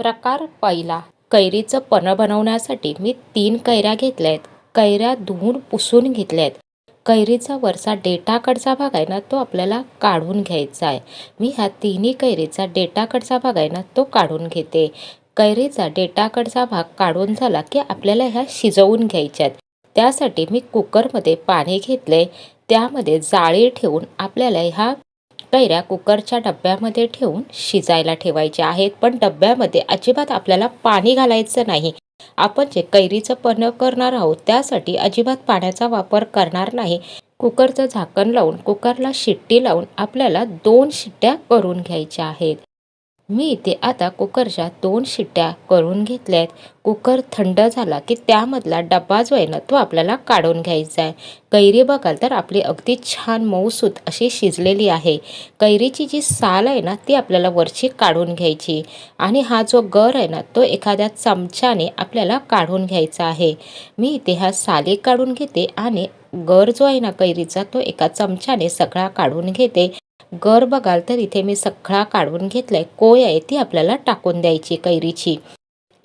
प्रकार पहिला. कैरीचं पन्ह बनवण्यासाठी मी तीन कैऱ्या घेतल्या आहेत कैऱ्या धुवून पुसून घेतल्या आहेत कैरीचा वरचा डेटाकडचा भाग आहे ना तो आपल्याला काढून घ्यायचा आहे. मी ह्या तिन्ही कैरीचा डेटाकडचा भाग आहे ना तो काढून घेते. कैरीचा डेटाकडचा भाग काढून झाला की आपल्याला ह्या शिजवून घ्यायच्या आहेत त्यासाठी मी कुकरमध्ये पाणी घेतले त्यामध्ये जाळी ठेवून आपल्याला ह्या कैऱ्या कुकरच्या डब्यामध्ये ठेवून शिजायला ठेवायच्या आहेत. पण डब्यामध्ये अजिबात आपल्याला पाणी घालायचं नाही. आपण जे कैरीचं पन्न करणार आहोत त्यासाठी अजिबात पाण्याचा वापर करणार नाही. कुकरचं झाकण लावून कुकरला शिट्टी लावून आपल्याला दोन शिट्ट्या करून घ्यायच्या आहेत. मी इथे आता कुकरच्या दोन शिट्ट्या करून घेतल्या आहेत कुकर थंड झाला की त्यामधला डब्बा जो आहे ना तो आपल्याला काढून घ्यायचा आहे. कैरी बघाल तर आपली अगदी छान मऊसूत अशी शिजलेली आहे. कैरीची जी साल आहे ना ती आपल्याला वरची काढून घ्यायची. आणि हा जो गर आहे ना तो एखाद्या चमच्याने आपल्याला काढून घ्यायचा आहे. मी इथे ह्या साली काढून घेते आणि गर जो आहे ना कैरीचा तो एका चमच्याने सगळा काढून घेते. गर बघाल तर इथे मी सखळा काढून घेतलाय. कोय आहे ती आपल्याला टाकून द्यायची कैरीची.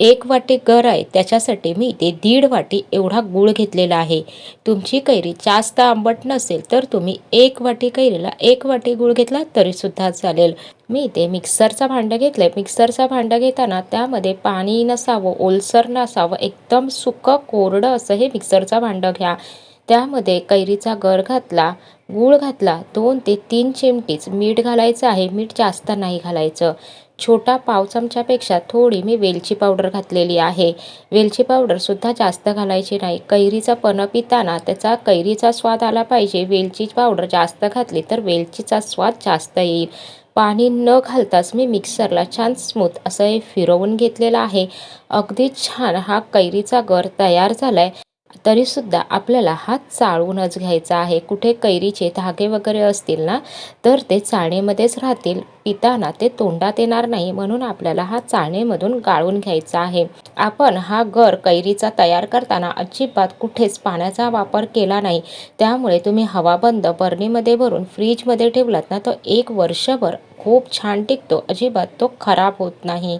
एक वाटी गर आहे त्याच्यासाठी मी इथे दीड वाटी एवढा गूळ घेतलेला आहे. तुमची कैरी जास्त आंबट नसेल तर तुम्ही एक वाटी कैरीला एक वाटी गूळ घेतला तरीसुद्धा चालेल. मी इथे मिक्सरचा भांडं घेतलं आहे मिक्सरचा भांडं घेताना त्यामध्ये पाणी नसावं ओलसर नसावं एकदम सुकं कोरडं असं हे मिक्सरचं भांडं घ्या. त्यामध्ये कैरीचा गर घातला गूळ घातला दोन ते तीन चिमटीच मीठ घालायचं आहे. मीठ जास्त नाही घालायचं. छोटा पाव चमच्यापेक्षा थोडी मी वेलची पावडर घातलेली आहे. वेलची पावडरसुद्धा जास्त घालायची नाही. कैरीचा पण पिताना त्याचा कैरीचा स्वाद आला पाहिजे. वेलची पावडर जास्त घातली तर वेलचीचा स्वाद जास्त येईल. पाणी न घालताच मी मिक्सरला छान स्मूथ असं हे फिरवून घेतलेलं आहे. अगदी छान हा कैरीचा गर तयार झाला आहे तरीसुद्धा आपल्याला हा चाळूनच घ्यायचा आहे. कुठे कैरीचे धागे वगैरे असतील ना तर ते चाळणीमध्येच राहतील. पिताना ते तोंडात येणार नाही म्हणून आपल्याला हा चाळणीमधून गाळून घ्यायचा आहे. आपण हा गर कैरीचा तयार करताना अजिबात कुठेच पाण्याचा वापर केला नाही. त्यामुळे तुम्ही हवाबंद बर्नीमध्ये भरून फ्रीजमध्ये ठेवलात ना तो एक वर्षभर खूप छान टिकतो. अजिबात तो खराब होत नाही.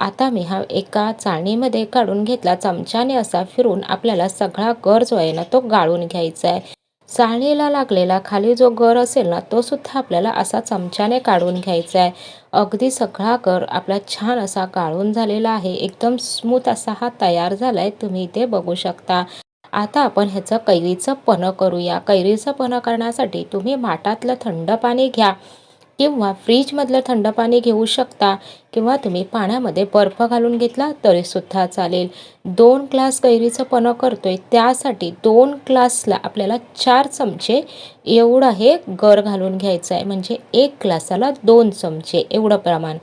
आता मी हा एका चाळणीमध्ये काढून घेतला चमच्याने असा फिरून आपल्याला सगळा गर जो आहे ना तो गाळून घ्यायचा आहे. चाळणीला लागलेला खाली जो गर असेल ना तो सुद्धा आपल्याला असा चमच्याने काढून घ्यायचा आहे. अगदी सगळा गर आपला छान असा गाळून झालेला आहे. एकदम स्मूथ असा हा तयार झाला आहे तुम्ही इथे बघू शकता. आता आपण ह्याचं कैरीचं पन्ह करूया. कैरीचं पन्ह करण्यासाठी तुम्ही माठातलं थंड पाणी घ्या. किंवा फ्रीजमधलं थंड पाणी घेऊ शकता किंवा तुम्ही पाण्यामध्ये बर्फ घालून घेतला तरीसुद्धा चालेल. दोन ग्लास कैरीचं पणं करतो आहे त्यासाठी दोन ग्लासला आपल्याला चार चमचे एवढं हे गर घालून घ्यायचं आहे म्हणजे एक ग्लासाला दोन चमचे एवढं प्रमाण.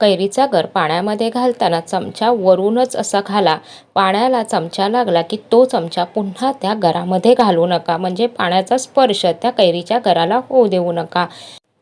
कैरीचा गर पाण्यामध्ये घालताना चमचा वरूनच असा घाला. पाण्याला चमचा लागला की तो चमचा पुन्हा त्या गरामध्ये घालू नका. म्हणजे पाण्याचा स्पर्श त्या कैरीच्या गराला होऊ देऊ नका.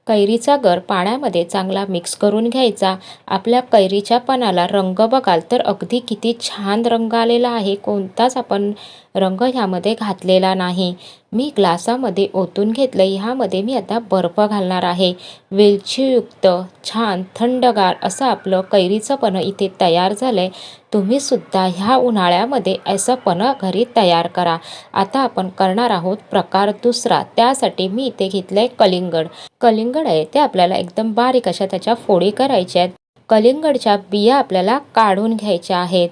कैरीचा गर पाण्यामध्ये चांगला मिक्स करून घ्यायचा. आपल्या कैरीच्या पानाला रंग बघाल तर अगदी किती छान रंग आलेला आहे. कोणताच आपण रंग ह्यामध्ये घातलेला नाही. मी ग्लासामध्ये ओतून घेतलं ह्यामध्ये मी आता बर्फ घालणार आहे. वेलचीयुक्त छान थंडगार असं आपलं कैरीचं पणं इथे तयार झालं आहे तुम्हीसुद्धा ह्या उन्हाळ्यामध्ये असं पणं घरी तयार करा. आता आपण करणार आहोत प्रकार दुसरा. त्यासाठी मी इथे घेतलं आहे कलिंगड. कलिंगड आहे ते आपल्याला एकदम बारीक अशा त्याच्या फोडी करायच्या आहेत. कलिंगडच्या बिया आपल्याला काढून घ्यायच्या आहेत.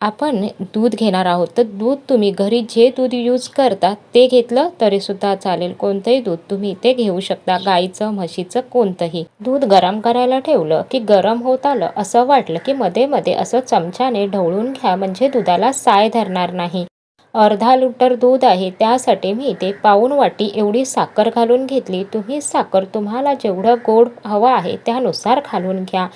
आपण दूध घेणार आहोत. तर दूध तुम्ही घरी जे दूध यूज करता ते घेतलं तरीसुद्धा चालेल. कोणतंही दूध तुम्ही ते घेऊ शकता गाईचं म्हशीचं कोणतंही. दूध गरम करायला ठेवलं की गरम होत आलं असं वाटलं की मध्ये मध्ये असं चमच्याने ढवळून घ्या म्हणजे दुधाला साय धरणार नाही. अर्धा लिटर दूध आहे त्यासाठी मी इथे पाऊण वाटी एवढी साखर घालून घेतली. तुम्ही साखर तुम्हाला जेवढं गोड हवं आहे त्यानुसार घालून घ्या.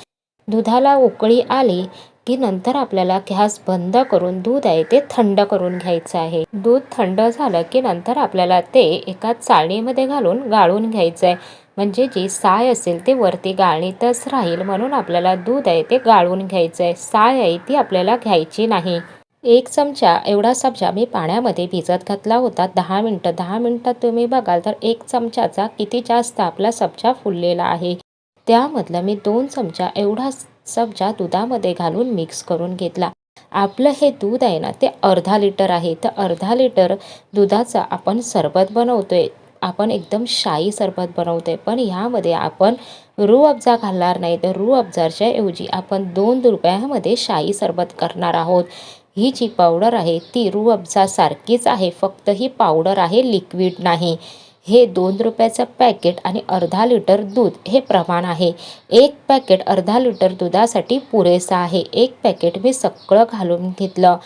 दुधाला उकळी आली की नंतर आपल्याला गॅस बंद करून दूध आहे ते थंड करून घ्यायचं आहे. दूध थंड झालं की नंतर आपल्याला ते एका चाळणीमध्ये घालून गाळून घ्यायचं आहे. म्हणजे जी साय असेल ते वरती गाळणीतच राहील म्हणून आपल्याला दूध आहे ते गाळून घ्यायचं आहे. साय आहे ती आपल्याला घ्यायची नाही. एक चमचा एवढा सब्जा मी पाण्यामध्ये भिजत घातला होता. दहा मिनटं दहा मिनटात तुम्ही बघाल तर एक चमचाचा किती जास्त आपला सब्जा फुललेला आहे. त्यामधलं मी दोन चमचा एवढा सबजा दुधामध्ये घालून मिक्स करून घेतला. आपलं हे दूध आहे ना ते अर्धा लिटर आहे. तर अर्धा लिटर दुधाचा आपण सरबत बनवतोय. आपण एकदम शाई सरबत बनवतोय. पण ह्यामध्ये आपण रूह अब्जा घालणार नाही. तर रू अब्जाच्या ऐवजी आपण दोन रुपयामध्ये शाई सरबत करणार आहोत. ही जी पावडर आहे ती रूह अब्जासारखीच आहे. फक्त ही पावडर आहे लिक्विड नाही. हे दोन रुपयाचं पॅकेट आणि अर्धा लिटर दूध हे प्रमाण आहे. एक पॅकेट अर्धा लिटर दुधासाठी पुरेसा आहे. एक पॅकेट मी सगळं घालून घेतलं.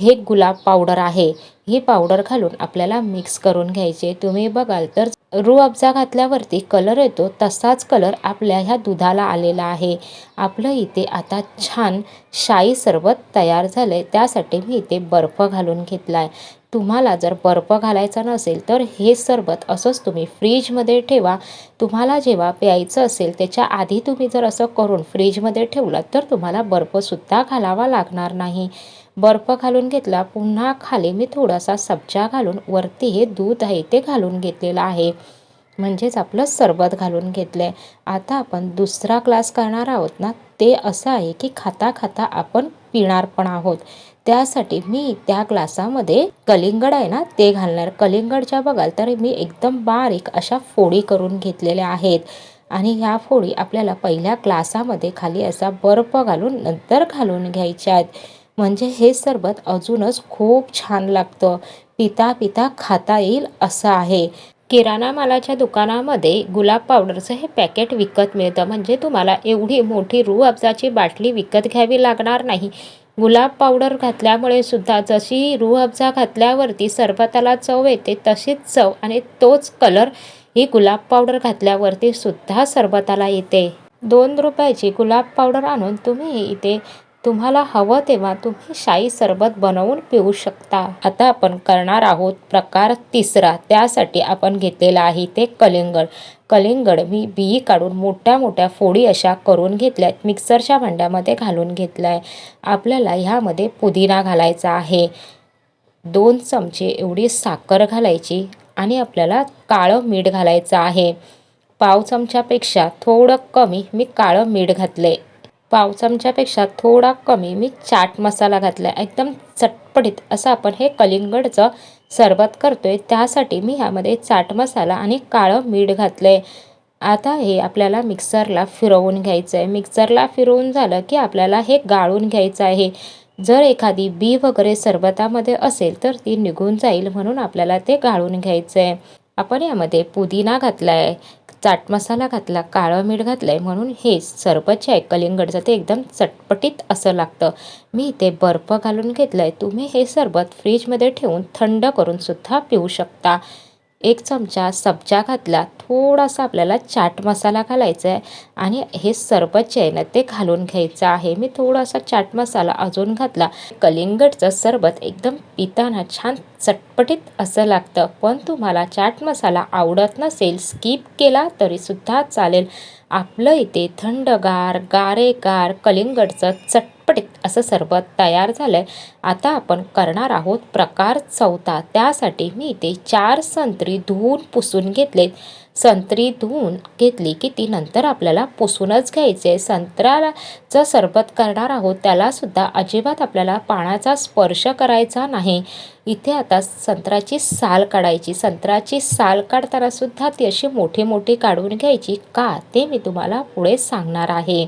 हे गुलाब पावडर आहे. ही पावडर घालून आपल्याला मिक्स करून घ्यायचे. तुम्ही बघाल तर रूह अब्जा घातल्यावरती कलर येतो. तसाच कलर आपल्या ह्या दुधाला आलेला आहे. आपलं इथे आता छान शाई सरबत तयार झालं आहे त्यासाठी मी इथे बर्फ घालून घेतला आहे तुम्हाला जर बर्फ घालायचा नसेल तर हे सरबत असंच तुम्ही फ्रीजमध्ये ठेवा. तुम्हाला जेव्हा प्यायचं असेल त्याच्या आधी तुम्ही जर असं करून फ्रीजमध्ये ठेवलं तर तुम्हाला बर्फसुद्धा घालावा लागणार नाही. बर्फ घालून घेतला पुन्हा खाली मी थोडासा सब्जा घालून वरती हे दूध आहे ते घालून घेतलेलं आहे. म्हणजेच आपलं सरबत घालून घेतलं आहे आता आपण दुसरा ग्लास करणार आहोत ना ते असं आहे की खाता खाता आपण पिणार पण आहोत. त्यासाठी मी त्या ग्लासामध्ये कलिंगड आहे ना ते घालणार. कलिंगडच्या बघाल तर मी एकदम बारीक अशा फोडी करून घेतलेल्या आहेत. आणि ह्या फोडी आपल्याला पहिल्या ग्लासामध्ये खाली असा बर्फ घालून नंतर घालून घ्यायच्या आहेत. म्हणजे हे सरबत अजूनच खूप छान लागतं. पिता पिता खाता येईल असं आहे. किराणा मालाच्या दुकानामध्ये गुलाब पावडरचं हे पॅकेट विकत मिळतं. म्हणजे तुम्हाला एवढी मोठी रू अब्जाची बाटली विकत घ्यावी लागणार नाही. गुलाब पावडर घातल्यामुळे सुद्धा जशी रूह घातल्यावरती सरबताला चव येते तशीच चव आणि तोच कलर ही गुलाब पावडर घातल्यावरती सुद्धा सरबताला येते. दोन रुपयाची गुलाब पावडर आणून तुम्ही इथे तुम्हाला हवं तेव्हा तुम्ही शाई सरबत बनवून पिऊ शकता. आता आपण करणार आहोत प्रकार तिसरा. त्यासाठी आपण घेतलेला आहे ते कलिंगड. कलिंगड मी बिई काढून मोठ्या मोठ्या फोडी अशा करून घेतल्या आहेत मिक्सरच्या भांड्यामध्ये घालून घेतला आहे आपल्याला ह्यामध्ये पुदिना घालायचा आहे. दोन चमचे एवढी साखर घालायची आणि आपल्याला काळं मीठ घालायचं आहे. पाव चमच्यापेक्षा थोडं कमी मी काळं मीठ घातलं आहे पाव चमच्यापेक्षा थोडा कमी मी चाट मसाला घातला आहे एकदम चटपटीत असं आपण हे कलिंगडचं सरबत करतो आहे त्यासाठी मी ह्यामध्ये चाट मसाला आणि काळं मीठ घातलं आहे आता हे आपल्याला मिक्सरला फिरवून घ्यायचं आहे मिक्सरला फिरवून झालं की आपल्याला हे गाळून घ्यायचं आहे. जर एखादी बी वगैरे सरबतामध्ये असेल तर ती निघून जाईल म्हणून आपल्याला ते गाळून घ्यायचं आहे आपण यामध्ये पुदिना घातला आहे चाट मसाला घातला काळं मीठ घातलं आहे म्हणून हे सरबत जे आहे. कलिंगडचं ते एकदम चटपटीत असं लागतं. मी ते बर्फ घालून घेतलं आहे तुम्ही हे सरबत फ्रीजमध्ये ठेवून थंड करूनसुद्धा पिऊ शकता. एक चमचा सब्जा घातला. थोडासा आपल्याला चाट मसाला घालायचा आहे आणि हे सरबत जे आहे ना ते घालून घ्यायचं आहे. मी थोडासा चाट मसाला अजून घातला. कलिंगडचं सरबत एकदम पिताना छान चटपटीत असं लागतं. पण तुम्हाला चाट मसाला आवडत नसेल स्किप केला तरीसुद्धा चालेल. आपलं इथे थंडगार गारेगार कलिंगडचं चट चटपटीत असं सरबत तयार झालं आहे आता आपण करणार आहोत प्रकार चौथा. त्यासाठी मी इथे चार संत्री धुवून पुसून घेतलेत. संत्री धुवून घेतली की ती नंतर आपल्याला पुसूनच घ्यायचे संत्र्याचं सरबत करणार आहोत त्यालासुद्धा अजिबात आपल्याला पाण्याचा स्पर्श करायचा नाही. इथे आता संत्र्याची साल काढायची. संत्र्याची साल काढतानासुद्धा ती अशी मोठी मोठी काढून घ्यायची का ते मी तुम्हाला पुढे सांगणार आहे.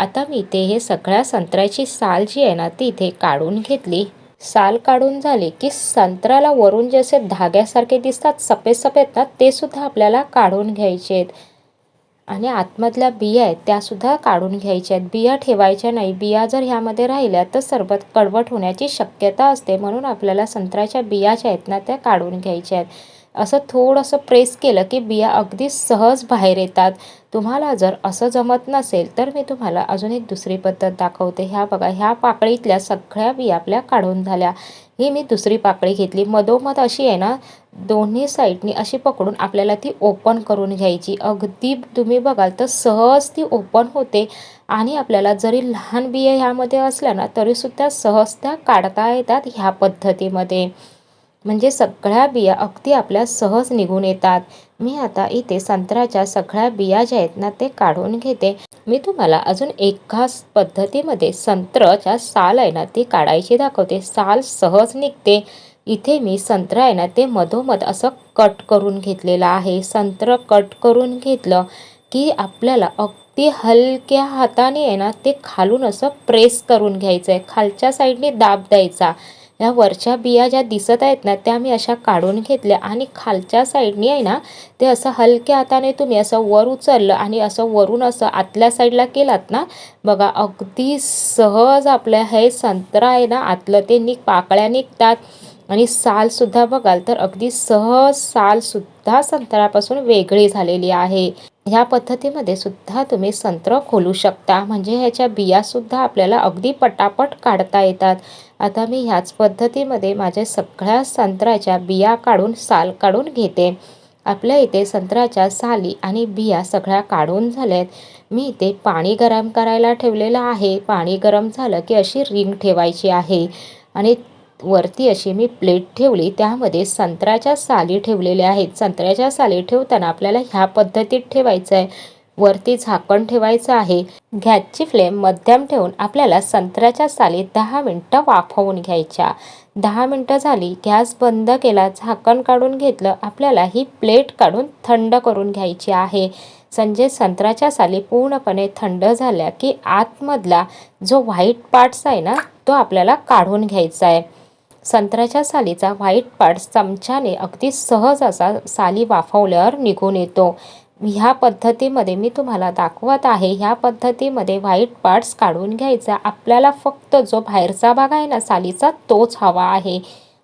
आता मी ते हे सगळ्या संत्र्याची साल जी आहे ना ती इथे काढून घेतली. साल काढून झाली की संत्र्याला वरून जसे धाग्यासारखे दिसतात सफेद सफेद ना ते सुद्धा आपल्याला काढून घ्यायचे आहेत. आणि आतमधल्या बिया आहेत त्यासुद्धा काढून घ्यायच्या आहेत. बिया ठेवायच्या नाही. बिया जर ह्यामध्ये राहिल्या तर सरबत कडवट होण्याची शक्यता असते. म्हणून आपल्याला संत्र्याच्या बिया ज्या आहेत ना त्या काढून घ्यायच्या आहेत. असं थोडंसं प्रेस केलं की बिया अगदी सहज बाहेर येतात. तुम्हाला जर असं जमत नसेल तर मी तुम्हाला अजून एक दुसरी पद्धत दाखवते. ह्या बघा ह्या पाकळीतल्या सगळ्या बिया आपल्या काढून झाल्या. ही मी दुसरी पाकळी घेतली. मधोमध अशी आहे ना दोन्ही साईडनी अशी पकडून आपल्याला ती ओपन करून घ्यायची. अगदी तुम्ही बघाल तर सहज ती ओपन होते. आणि आपल्याला जरी लहान बिया ह्यामध्ये असल्या ना तरीसुद्धा सहज त्या काढता येतात ह्या पद्धतीमध्ये. म्हणजे सगळ्या बिया अगदी आपल्या सहज निघून येतात. मी आता इथे संत्र्याच्या सगळ्या बिया ज्या आहेत ना ते काढून घेते. मी तुम्हाला अजून एका पद्धतीमध्ये संत्र्याच्या साल आहे ना ती काढायची दाखवते. साल सहज निघते. इथे मी संत्र आहे ना ते मधोमध असं कट करून घेतलेलं आहे. संत्र कट करून घेतलं की आपल्याला अगदी हलक्या हाताने आहे ना ते खालून असं प्रेस करून घ्यायचं आहे खालच्या साईडने दाब द्यायचा. ह्या वरच्या बिया ज्या दिसत आहेत ना त्या मी अशा काढून घेतल्या आणि खालच्या साईडने आहे ना ते असं हलक्या हाताने तुम्ही असं वर उचललं आणि असं वरून असं आतल्या साईडला केलात ना बघा अगदी सहज आपलं हे संत्रा आहे ना आतलं ते निघ पाकळ्या निघतात. आणि सालसुद्धा बघाल तर अगदी सहज सालसुद्धा संत्र्यापासून वेगळी झालेली आहे. ह्या पद्धतीमध्ये सुद्धा तुम्ही संत्र खोलू शकता. म्हणजे ह्याच्या बियासुद्धा आपल्याला अगदी पटापट काढता येतात. आता मी ह्याच पद्धतीमध्ये माझ्या सगळ्या संत्र्याच्या बिया काढून साल काढून घेते. आपल्या इथे संत्र्याच्या साली आणि बिया सगळ्या काढून झाल्यात. मी इथे पाणी गरम करायला ठेवलेलं आहे. पाणी गरम झालं की अशी रिंग ठेवायची आहे. आणि वरती अशी मी प्लेट ठेवली. त्यामध्ये संत्र्याच्या साली ठेवलेल्या आहेत. संत्र्याच्या साली ठेवताना आपल्याला ह्या पद्धतीत ठेवायचं आहे वरती झाकण ठेवायचं आहे. गॅसची फ्लेम मध्यम ठेवून आपल्याला संत्र्याच्या साली दहा मिनटं वाफवून घ्यायच्या. दहा मिनटं झाली गॅस बंद केला झाकण काढून घेतलं आपल्याला ही प्लेट काढून थंड करून घ्यायची आहे. संजय संत्र्याच्या साली पूर्णपणे थंड झाल्या की आतमधला जो व्हाईट पार्ट्स आहे ना तो आपल्याला काढून घ्यायचा आहे संत्र्याच्या सालीचा व्हाईट पार्ट्स चमच्याने अगदी सहज असा साली वाफवल्यावर निघून येतो. ह्या पद्धतीमध्ये मी तुम्हाला दाखवत आहे ह्या पद्धतीमध्ये व्हाईट पार्ट्स काढून घ्यायचा. आपल्याला फक्त जो बाहेरचा भाग आहे ना सालीचा तोच हवा आहे.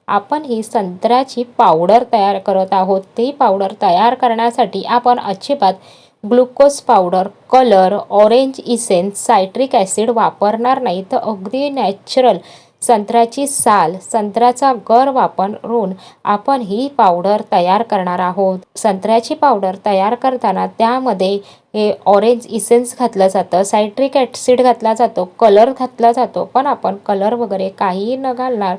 आपण ही संत्र्याची पावडर तयार करत आहोत. ती पावडर तयार करण्यासाठी आपण अजिबात glucose powder colour orange essence citric acid वापरणार नाही. तर अगदी नॅचरल संत्र्याची साल संत्र्याचा गर वापरून आपण ही पावडर तयार करणार आहोत. संत्र्याची पावडर तयार करताना त्यामध्ये हे ऑरेंज इसेन्स घातलं जातं सायट्रिक ॲसिड घातला जातो कलर घातला जातो पण आपण कलर वगैरे काहीही न घालणार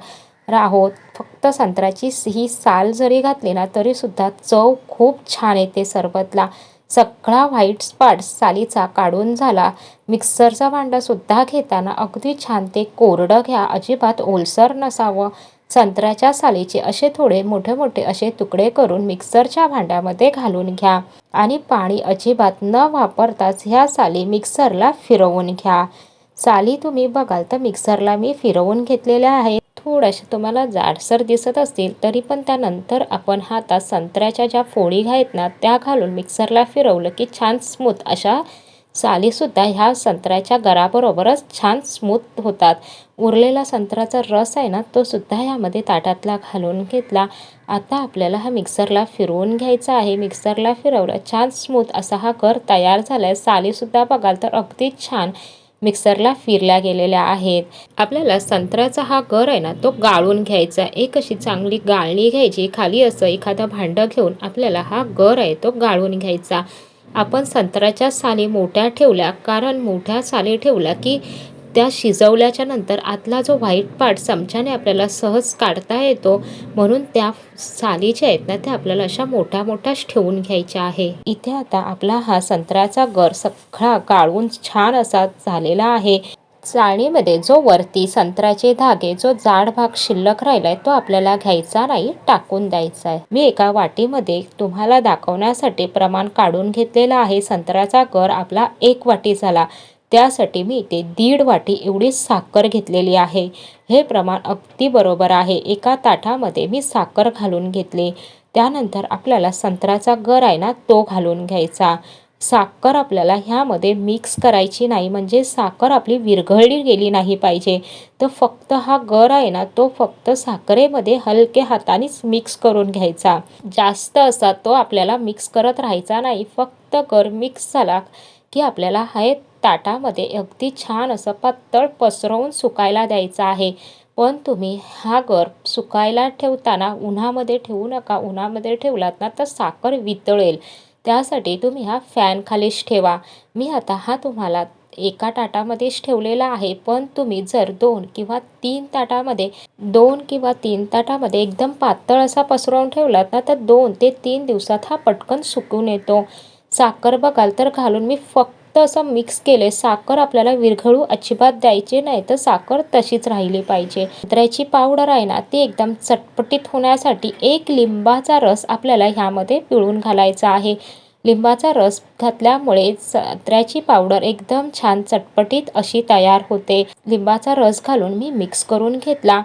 आहोत. फक्त संत्र्याची ही साल जरी घातली ना तरीसुद्धा चव खूप छान येते सरबतला सगळा व्हाईट स्पॉट सालीचा काढून झाला. मिक्सरचा भांडंसुद्धा घेताना अगदी छान ते कोरडं घ्या अजिबात ओलसर नसावं. संत्र्याच्या सालीचे असे थोडे मोठे मोठे असे तुकडे करून मिक्सरच्या भांड्यामध्ये घालून घ्या. आणि पाणी अजिबात न वापरताच ह्या साली मिक्सरला फिरवून घ्या. साली तुम्ही बघाल तर मिक्सरला मी फिरवून घेतलेल्या आहेत. थोड्याशा तुम्हाला जाडसर दिसत असतील तरी पण त्यानंतर आपण हातात संत्र्याच्या ज्या फोडी आहेत ना त्या घालून मिक्सरला फिरवलं की छान स्मूथ अशा सालीसुद्धा ह्या संत्र्याच्या गराबरोबरच छान स्मूथ होतात. उरलेला संत्र्याचा रस आहे ना तो सुद्धा ह्यामध्ये ताटातला घालून घेतला. आता आपल्याला हा मिक्सरला फिरवून घ्यायचा आहे. मिक्सरला फिरवलं छान स्मूथ असा हा कर तयार झाला आहे सालीसुद्धा बघाल तर अगदी छान. मिक्सरला फिरल्या गेलेल्या आहेत. आपल्याला संत्र्याचा हा गर आहे ना तो गाळून घ्यायचा एक अशी चांगली गाळणी घ्यायची. खाली असं एखादं भांडं घेऊन आपल्याला हा गर आहे तो गाळून घ्यायचा. आपण संत्र्याच्या साली मोठ्या ठेवल्या कारण मोठ्या साली ठेवल्या की त्या शिजवल्याच्या नंतर आतला जो व्हाईट पार्ट चमच्याने आपल्याला सहज काढता येतो म्हणून त्या साली ज्या आहेत ना त्या आपल्याला अशा मोठ्या मोठ्याच ठेवून घ्यायच्या आहे. इथे आता आपला हा संत्र्याचा गर सगळा गाळून छान असा झालेला आहे. चाळणीमध्ये जो वरती संत्र्याचे धागे जो जाड भाग शिल्लक राहिलाय तो आपल्याला घ्यायचा नाही टाकून द्यायचा आहे. मी एका वाटीमध्ये तुम्हाला दाखवण्यासाठी प्रमाण काढून घेतलेलं आहे. संत्र्याचा गर आपला एक वाटी झाला. त्यासाठी मी इथे दीड वाटी एवढी साखर घेतलेली आहे. हे प्रमाण अगदी बरोबर आहे. एका ताटामध्ये मी साखर घालून घेतली. त्यानंतर आपल्याला संत्र्याचा गर आहे ना तो घालून घ्यायचा. साखर आपल्याला ह्यामध्ये मिक्स करायची नाही म्हणजे साखर आपली विरघळली गेली नाही पाहिजे. तर फक्त हा गर आहे ना तो फक्त साखरेमध्ये हलके हातानेच मिक्स करून घ्यायचा. जास्त असा तो आपल्याला मिक्स करत राहायचा नाही. फक्त गर मिक्स झाला की आपल्याला हे ताटामध्ये अगदी छान असं पातळ पसरवून सुकायला द्यायचं आहे. पण तुम्ही हा गर सुकायला ठेवताना उन्हामध्ये ठेवू नका. उन्हामध्ये ठेवलात ना तर साखर वितळेल. त्यासाठी तुम्ही हा फॅन खालीच ठेवा. मी आता हा तुम्हाला एका ताटामध्येच ठेवलेला आहे. पण तुम्ही जर दोन किंवा तीन ताटामध्ये दोन किंवा तीन ताटामध्ये एकदम पातळ असा पसरवून ठेवलात ना तर दोन ते तीन दिवसात हा पटकन सुकून येतो. साखर बघाल तर घालून मी फक्त असं मिक्स केले साखर आपल्याला विरघळू अजिबात द्यायची नाही. तर साखर तशीच राहिली पाहिजे. संत्र्याची पावडर आहे ना ती एकदम चटपटीत होण्यासाठी एक लिंबाचा रस आपल्याला ह्यामध्ये पिळून घालायचा आहे. लिंबाचा रस घातल्यामुळे संत्र्याची पावडर एकदम छान चटपटीत अशी तयार होते. लिंबाचा रस घालून मी मिक्स करून घेतला.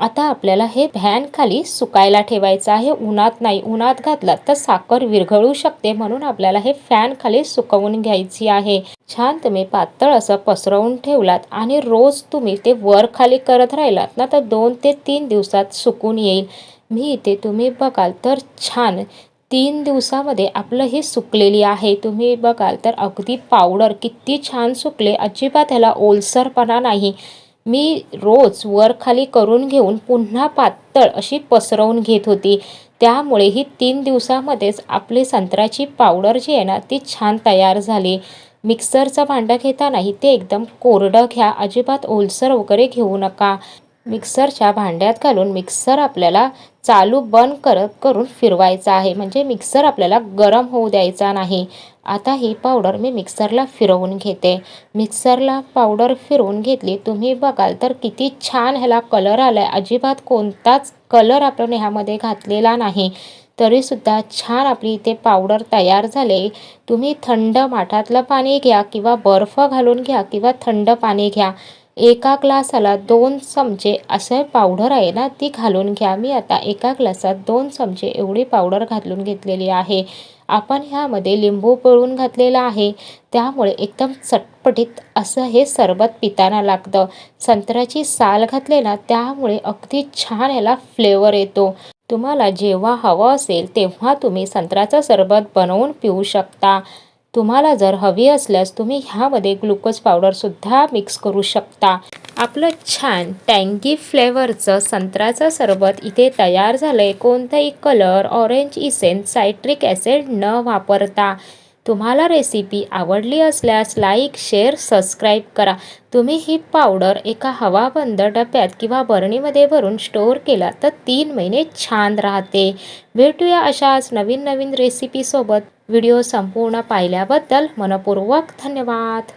आता आपल्याला हे फॅन खाली सुकायला ठेवायचं आहे. उन्हात नाही उन्हात घातलात तर साखर विरघळू शकते म्हणून आपल्याला हे फॅन खाली सुकवून घ्यायची आहे. छान तुम्ही पातळ असं पसरवून ठेवलात आणि रोज तुम्ही ते वर खाली करत राहिलात ना तर दोन ते तीन दिवसात सुकून येईल. मी इथे तुम्ही बघाल तर छान. तीन दिवसामध्ये आपलं हे सुकलेली आहे. तुम्ही बघाल तर अगदी पावडर किती छान सुकले. अजिबात ह्याला ओलसरपणा नाही. मी रोज वर खाली करून घेऊन पुन्हा पातळ अशी पसरवून घेत होती. त्यामुळे ही तीन दिवसामध्येच आपली संत्र्याची पावडर जी आहे ना ती छान तयार झाली. मिक्सरचं भांडं घेतानाही ते एकदम कोरडं घ्या. अजिबात ओलसर वगैरे घेऊ नका. मिक्सरच्या भांड्यात घालून मिक्सर आपल्याला चालू बंद करत करून फिरवायचा आहे. म्हणजे मिक्सर आपल्याला गरम होऊ द्यायचा नाही. आता ही पावडर मी मिक्सरला फिरवून घेते. मिक्सरला पावडर फिरवून घेतली तुम्ही बघाल तर किती छान ह्याला कलर आला आहे अजिबात कोणताच कलर आपण ह्यामध्ये घातलेला नाही. तरीसुद्धा छान आपली इथे पावडर तयार झाले. तुम्ही थंड माठातलं पाणी घ्या किंवा बर्फ घालून घ्या किंवा थंड पाणी घ्या. एका ग्लासाला दोन चमचे असं पावडर आहे ना ती घालून घ्या. मी आता एका ग्लासात दोन चमचे एवढी पावडर घालून घेतलेली आहे. आपण ह्यामध्ये लिंबू पिळून घातलेला आहे. त्यामुळे एकदम चटपटीत असं हे सरबत पिताना लागतं. संत्र्याची साल घातले ना त्यामुळे अगदी छान याला फ्लेवर येतो. तुम्हाला जेव्हा हवं असेल तेव्हा तुम्ही संत्र्याचं सरबत बनवून पिऊ शकता. तुम्हाला जर हवी असल्यास तुम्ही ह्यामध्ये ग्लुकोज पावडरसुद्धा मिक्स करू शकता. आपलं छान टँगी फ्लेवरचं संत्र्याचं सरबत इथे तयार झालं आहे कोणताही colour orange essence citric acid न वापरता. तुम्हाला रेसिपी आवडली असल्यास लाईक शेअर सबस्क्राईब करा. तुम्ही ही पावडर एका हवाबंद डब्यात किंवा बरणीमध्ये भरून स्टोअर केला तर तीन महिने छान राहते. भेटूया अशाच नवीन नवीन रेसिपीसोबत व्हिडिओ संपूर्ण पाहिल्याबद्दल मनपूर्वक धन्यवाद.